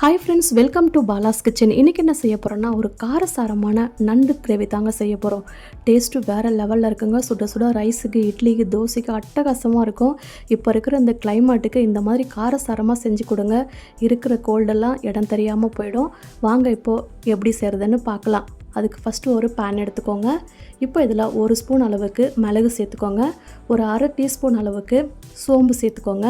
Hi friends welcome to Bala's kitchen இன்றைக்கி என்ன செய்ய போகிறோன்னா ஒரு காரசாரமான நண்டு கிரேவி தாங்க செய்ய போகிறோம் டேஸ்ட்டு வேறு லெவலில் இருக்குங்க. சுட சுட ரைஸுக்கு இட்லிக்கு தோசைக்கு அட்டகாசமாக இருக்கும். இப்போ இருக்கிற இந்த கிளைமேட்டுக்கு இந்த மாதிரி காரசாரமாக செஞ்சு கொடுங்க. இருக்கிற கோல்டெல்லாம் இடம் தெரியாமல் போயிடும். வாங்க இப்போது எப்படி செய்கிறதுன்னு பார்க்கலாம். அதுக்கு ஃபஸ்ட்டு ஒரு பேன் எடுத்துக்கோங்க. இப்போ இதில் ஒரு ஸ்பூன் அளவுக்கு மிளகு சேர்த்துக்கோங்க. ஒரு அரை டீஸ்பூன் அளவுக்கு சோம்பு சேர்த்துக்கோங்க.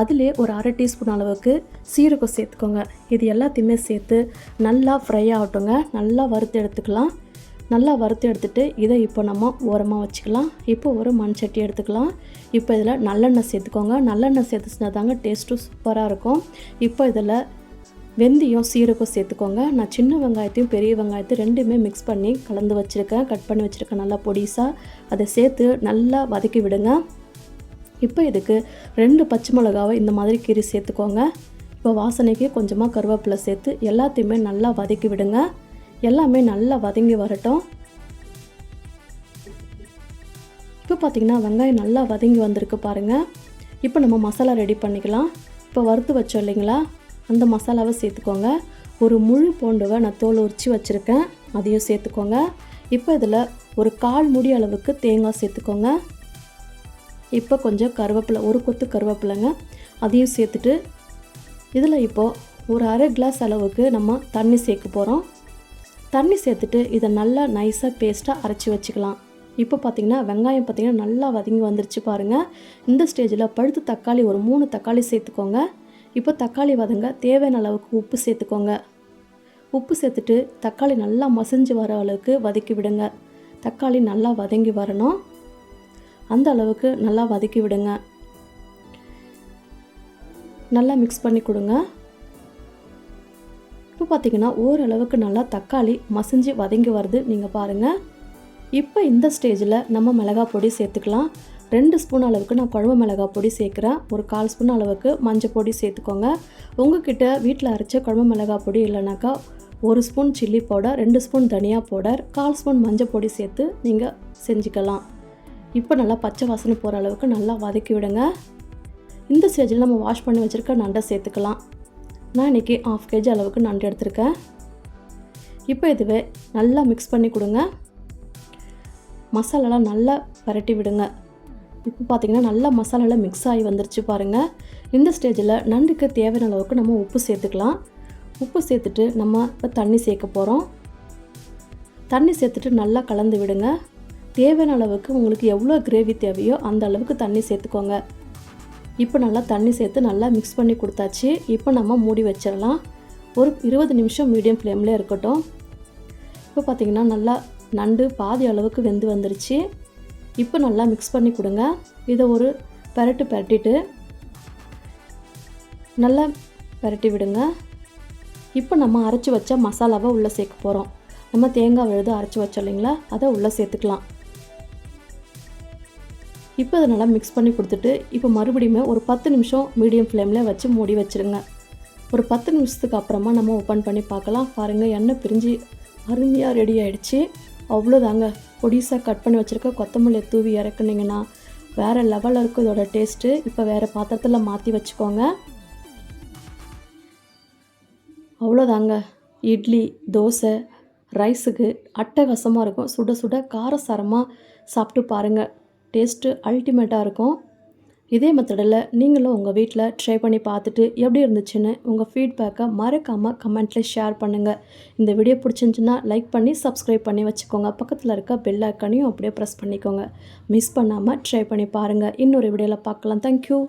அதிலே ஒரு அரை டீஸ்பூன் அளவுக்கு சீரகம் சேர்த்துக்கோங்க. இது எல்லாத்தையுமே சேர்த்து நல்லா ஃப்ரை ஆகட்டுங்க. நல்லா வறுத்து எடுத்துக்கலாம். நல்லா வறுத்து எடுத்துகிட்டு இதை இப்போ நம்ம ஓரமாக வச்சுக்கலாம். இப்போ ஒரு மண் சட்டி எடுத்துக்கலாம். இப்போ இதில் நல்லெண்ணெய் சேர்த்துக்கோங்க. நல்லெண்ணெய் சேர்த்துச்சுனா தாங்க டேஸ்ட்டும் சூப்பராக இருக்கும். இப்போ இதில் வெந்தயம் சீரகம் சேர்த்துக்கோங்க. நான் சின்ன வெங்காயத்தையும் பெரிய வெங்காயத்தையும் ரெண்டுமே மிக்ஸ் பண்ணி கலந்து வச்சுருக்கேன். கட் பண்ணி வச்சுருக்கேன். நல்லா பொடிசாக அதை சேர்த்து நல்லா வதக்கி விடுங்க. இப்போ இதுக்கு ரெண்டு பச்சை மிளகாவை இந்த மாதிரி கீரி சேர்த்துக்கோங்க. இப்போ வாசனைக்கு கொஞ்சமாக கருவேப்பிலை சேர்த்து எல்லாத்தையுமே நல்லா வதக்கி விடுங்க. எல்லாமே நல்லா வதங்கி வரட்டும். இப்போ பார்த்திங்கன்னா வெங்காயம் நல்லா வதங்கி வந்திருக்கு பாருங்கள் இப்போ நம்ம மசாலா ரெடி பண்ணிக்கலாம். இப்போ வறுத்து வச்சோம் இல்லைங்களா? அந்த மசாலாவை சேர்த்துக்கோங்க. ஒரு முழு பூண்டுவை நான் தோல் உரித்து வச்சுருக்கேன். அதையும் சேர்த்துக்கோங்க. இப்போ இதில் ஒரு கால் முடி அளவுக்கு தேங்காய் சேர்த்துக்கோங்க. இப்போ கொஞ்சம் கருவேப்பிலை ஒரு கொத்து கருவேப்பிலைங்க. அதையும் சேர்த்துட்டு இதில் இப்போது ஒரு அரை கிளாஸ் அளவுக்கு நம்ம தண்ணி சேர்க்க போகிறோம். தண்ணி சேர்த்துட்டு இதை நல்லா நைஸாக பேஸ்ட்டாக அரைச்சி வச்சுக்கலாம். இப்போ பார்த்திங்கன்னா வெங்காயம் பார்த்திங்கன்னா நல்லா வதங்கி வந்துருச்சு பாருங்கள் இந்த ஸ்டேஜில் பழுத்து தக்காளி ஒரு மூணு தக்காளி சேர்த்துக்கோங்க. இப்போ தக்காளி வதங்க தேவையான அளவுக்கு உப்பு சேர்த்துக்கோங்க. உப்பு சேர்த்துட்டு தக்காளி நல்லா மசிஞ்சு வர அளவுக்கு வதக்கி விடுங்க. தக்காளி நல்லா வதங்கி வரணும். அந்த அளவுக்கு நல்லா வதக்கி விடுங்க. நல்லா மிக்ஸ் பண்ணி கொடுங்க. இப்போ பார்த்தீங்கன்னா ஓரளவுக்கு நல்லா தக்காளி மசிஞ்சு வதங்கி வருது. நீங்கள் பாருங்கள் இப்போ இந்த ஸ்டேஜில் நம்ம மிளகாய் பொடி சேர்த்துக்கலாம். ரெண்டு ஸ்பூன் அளவுக்கு நான் குழம்பு மிளகாய் பொடி சேர்க்குறேன். ஒரு கால் ஸ்பூன் அளவுக்கு மஞ்சள் பொடி சேர்த்துக்கோங்க. உங்ககிட்ட வீட்டில் அரைச்ச குழம்பு மிளகாய் பொடி இல்லைனாக்கா ஒரு ஸ்பூன் சில்லி பவுடர் ரெண்டு ஸ்பூன் தனியா பவுடர் கால் ஸ்பூன் மஞ்சள் பொடி சேர்த்து நீங்கள் செஞ்சுக்கலாம். இப்போ நல்லா பச்சை வாசனை போகிற அளவுக்கு நல்லா வதக்கி விடுங்க. இந்த ஸ்டேஜில் நம்ம வாஷ் பண்ணி வச்சுருக்க நண்டை சேர்த்துக்கலாம். நான் இன்றைக்கி ஆஃப் கேஜி அளவுக்கு நண்டு எடுத்திருக்கேன். இப்போ இதுவே நல்லா மிக்ஸ் பண்ணி கொடுங்க. மசாலாலாம் நல்லா பரட்டி விடுங்க. இப்போ பார்த்திங்கன்னா நல்லா மசாலாலாம் மிக்ஸ் ஆகி வந்துருச்சு பாருங்கள் இந்த ஸ்டேஜில் நண்டுக்கு தேவையான அளவுக்கு நம்ம உப்பு சேர்த்துக்கலாம். உப்பு சேர்த்துட்டு நம்ம இப்போ தண்ணி சேர்க்க போகிறோம் தண்ணி சேர்த்துட்டு நல்லா கலந்து விடுங்க. தேவையான அளவுக்கு உங்களுக்கு எவ்வளோ கிரேவி தேவையோ அந்த அளவுக்கு தண்ணி சேர்த்துக்கோங்க. இப்போ நல்லா தண்ணி சேர்த்து நல்லா மிக்ஸ் பண்ணி கொடுத்தாச்சு. இப்போ நம்ம மூடி வச்சிடலாம். ஒரு இருபது நிமிஷம் மீடியம் ஃப்ளேமில் இருக்கட்டும். இப்போ பார்த்திங்கன்னா நல்லா நண்டு பாதி அளவுக்கு வெந்து வந்துருச்சு. இப்போ நல்லா மிக்ஸ் பண்ணி கொடுங்க. இதை ஒரு பரட்டு பரட்டிட்டு நல்லா பரட்டி விடுங்க. இப்போ நம்ம அரைச்சி வச்ச மசாலாவை உள்ளே சேர்க்க போகிறோம் நம்ம தேங்காய் விழுது அரைச்சி வச்சோம் இல்லைங்களா? அதை உள்ளே சேர்த்துக்கலாம். இப்போ அதை நல்லா மிக்ஸ் பண்ணி கொடுத்துட்டு இப்போ மறுபடியுமே ஒரு பத்து நிமிஷம் மீடியம் ஃப்ளேமில் வச்சு மூடி வச்சுருங்க. ஒரு பத்து நிமிஷத்துக்கு அப்புறமா நம்ம ஓப்பன் பண்ணி பார்க்கலாம். பாருங்கள் எண்ணெய் பிரிஞ்சு அருமையாக ரெடி ஆகிடுச்சு அவ்வளோதாங்க. பொடிசாக கட் பண்ணி வச்சுருக்க கொத்தமல்லியை தூவி இறக்குனிங்கன்னா வேறு லெவலில் இருக்கும் இதோட டேஸ்ட்டு இப்போ வேறு பாத்திரத்தில் மாற்றி வச்சுக்கோங்க. அவ்வளோதாங்க. இட்லி தோசை ரைஸுக்கு அட்டகாசமாக இருக்கும். சுட சுட காரசாரமாக சாப்பிட்டு பாருங்கள் டேஸ்ட்டு அல்டிமேட்டாக இருக்கும். இதே மெத்தடில் நீங்களும் உங்கள் வீட்டில் ட்ரை பண்ணி பார்த்துட்டு எப்படி இருந்துச்சுன்னு உங்கள் ஃபீட்பேக்கை மறக்காமல் கமெண்ட்டில் ஷேர் பண்ணுங்கள் இந்த வீடியோ பிடிச்சிருந்துச்சுன்னா லைக் பண்ணி சப்ஸ்கிரைப் பண்ணி வச்சுக்கோங்க. பக்கத்தில் இருக்க பெல் ஐக்கனையும் அப்படியே ப்ரெஸ் பண்ணிக்கோங்க. மிஸ் பண்ணாமல் ட்ரை பண்ணி பாருங்கள் இன்னொரு வீடியோவில் பார்க்கலாம். தேங்க்யூ